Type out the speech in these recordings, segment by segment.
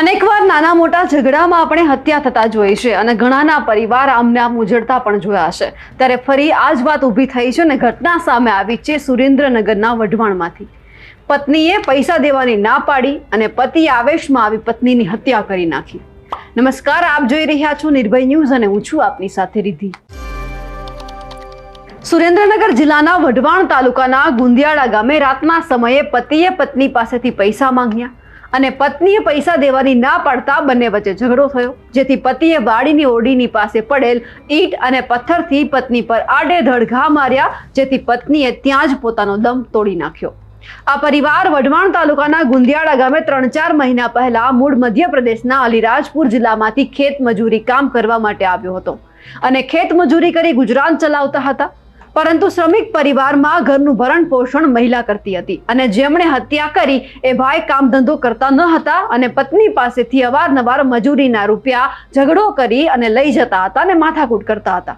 અનેકવાર નાના મોટા ઝઘડામાં આપણે હત્યા થતા જોઈએ છે અને ઘણાના પરિવાર આમને આમ ઉજળતા પણ જોયા છે. ત્યારે ફરી આ જ વાત ઊભી થઈ છે અને ઘટના સામે આવી છે સુરેન્દ્રનગરના વઢવાણમાંથી. પત્નીએ પૈસા દેવાની ના પાડી અને પતિ આવેશમાં આવી પત્નીની હત્યા કરી નાખી. નમસ્કાર, આપ જોઈ રહ્યા છો નિર્ભય ન્યૂઝ અને હું છું આપની સાથે રિધિ સુરેન્દ્રનગર જિલ્લાના વઢવાણ તાલુકાના ગુંદિયાળા ગામે રાતના સમયે પતિએ પત્ની પાસેથી પૈસા માંગ્યા. અને પત્નીએ પૈસા દેવાની ના પાડતા બંને વચ્ચે ઝઘડો થયો, જેથી પતિએ વાડીની ઓરડીની પાસે પડેલ ઈંટ અને પથ્થરથી પત્ની પર આડેધડ ઘા માર્યા, જેથી પત્નીએ ત્યાં જ પોતાનો દમ તોડી નાખ્યો. આ પરિવાર વઢવાણ તાલુકાના ગુંદિયાળા ગામે ત્રણ ચાર મહિના પહેલા મૂળ મધ્યપ્રદેશના અલીરાજપુર જિલ્લામાંથી ખેત મજૂરી કામ કરવા માટે આવ્યો હતો. અને ખેત મજૂરી કરી ગુજરાન ચલાવતા હતા. પરંતુ શ્રમિક પરિવારમાં ઘરનું ભરણ પોષણ મહિલા કરતી હતી. અને જેમણે હત્યા કરી, એ ભાઈ કામ ધંધો કરતા ન હતા અને પત્ની પાસેથી અવારનવાર મજૂરીના રૂપિયા ઝઘડો કરી અને લઈ જતા હતા અને માથાકૂટ કરતા હતા.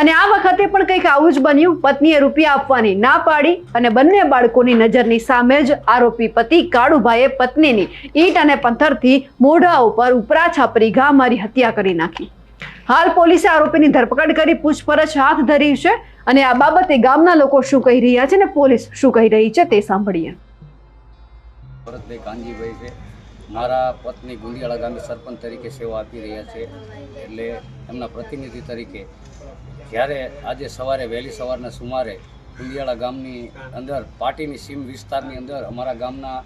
અને આ વખતે પણ કંઈક આવું જ બન્યું. પત્નીએ રૂપિયા આપવાની ના પાડી અને બંને બાળકોની નજરની સામે જ આરોપી પતિ કાળુભાઈએ પત્નીની ઈંટ અને પથ્થરથી મોઢા ઉપર ઉપરા છાપરી ઘા મારી હત્યા કરી નાખી. હાલ પોલીસે આરોપીની ધરપકડ કરી પૂછપરછ હાથ ધરી છે અને આ બાબતે ગામના લોકો શું કહી રહ્યા છે ને પોલીસ શું કહી રહી છે તે સાંભળીએ. ભરતભાઈ કાનજીભાઈ છે. મારા પત્ની ગુંદિયાળા ગામે સરપંચ તરીકે સેવા આપી રહ્યા છે. એટલે એમના પ્રતિનિધિ તરીકે જ્યારે આજે સવારે વહેલી સવારના સુમારે ગુંદિયાળા ગામની અંદર, પાટીની સીમ વિસ્તારની અંદર અમારા ગામના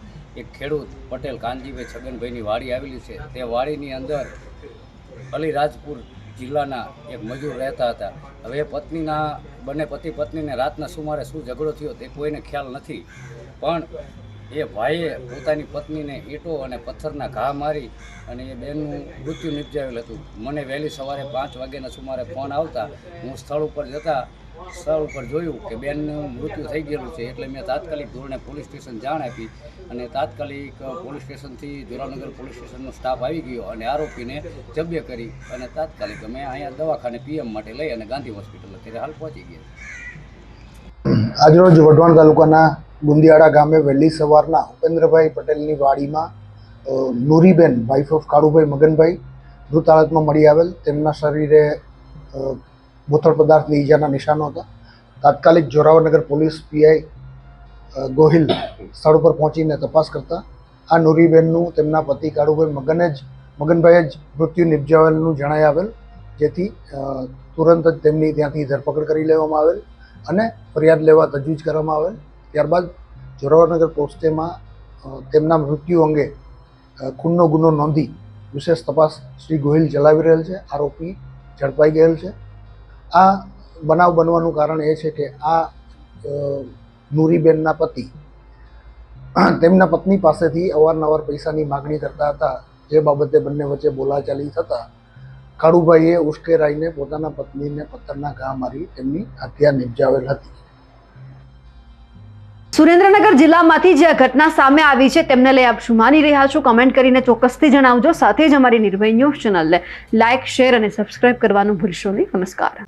એક ખેડૂત પટેલ કાનજીભાઈ છગનભાઈની વાડી આવેલી છે. તે વાડીની અંદર અલીરાજપુર જિલ્લાના એક મજૂર રહેતા હતા. હવે એ પત્નીના, બંને પતિ પત્નીને રાતના સુમારે શું ઝઘડો થયો તે કોઈને ખ્યાલ નથી. પણ એ ભાઈએ પોતાની પત્નીને ઈંટો અને પથ્થરના ઘા મારી અને એ બેનનું મૃત્યુ નિપજાવેલ હતું. મને વહેલી સવારે પાંચ વાગ્યાના સુમારે ફોન આવતા હું સ્થળ ઉપર જતા સ્થળ ઉપર જોયું કે બેનનું મૃત્યુ થઈ ગયેલું છે એટલે મેં તાત્કાલિક ધોરણે પોલીસ સ્ટેશન જાણ આપી અને તાત્કાલિક પોલીસ સ્ટેશનથી જોરાનગર પોલીસ સ્ટેશનનો સ્ટાફ આવી ગયો અને આરોપીને જબ્ય કરી અને તાત્કાલિક અમે અહીંયા દવાખાને પીએમ માટે લઈ અને ગાંધી હોસ્પિટલ અત્યારે હાલ પહોંચી ગયા આજરોજ વઢવાણ તાલુકાના ગુંદિયાળા ગામે વહેલી સવારના ઉપેન્દ્રભાઈ પટેલની વાડીમાં નૂરીબેન વાઇફ ઓફ કાળુભાઈ મગનભાઈ, મૃત હાલતમાં મળી આવેલ. તેમના શરીરે અ, બોથડ પદાર્થની ઈજાના નિશાનો હતા. તાત્કાલિક જોરાવરનગર પોલીસ પીઆઈ ગોહિલ સ્થળ ઉપર પહોંચીને તપાસ કરતા આ નુરીબેનનું તેમના પતિ કાળુભાઈ મગને જ મગનભાઈએ જ મૃત્યુ નિપજાવેલનું જણાઈ આવેલ જેથી તુરંત જ તેમની ત્યાંથી ધરપકડ કરી લેવામાં આવેલ અને ફરિયાદ લેવા તજવીજ કરવામાં આવેલ. ત્યારબાદ જોરાવરનગર પોસ્ટેમાં તેમના મૃત્યુ અંગે ખૂનનો ગુનો નોંધી વિશેષ તપાસ શ્રી ગોહિલ ચલાવી રહેલ છે. આરોપી ઝડપાઈ ગયેલ છે. આ બનાવ બનવાનું કારણ એ છે કે આ નુરીબેનના પતિ, તેમના પત્ની પાસેથી અવારનવાર પૈસાની માગણી કરતા હતા. જે બાબતે બંને વચ્ચે બોલાચાલી થતા કાળુભાઈએ ઉશ્કેરાઈને પોતાના પત્નીને પથ્થરના ઘા મારી તેમની હત્યા નિપજાવેલ હતી. સુરેન્દ્રનગર જિલ્લામાંથી જે ઘટના સામે આવી છે, તેમને લઈ આપ શું માની રહ્યા છો? કમેન્ટ કરીને ચોક્કસથી જણાવજો. સાથે જ અમારી નિર્ભય ન્યૂઝ ચેનલને લાઇક શેર અને સબસ્ક્રાઇબ કરવાનું ભૂલશો નહીં. નમસ્કાર.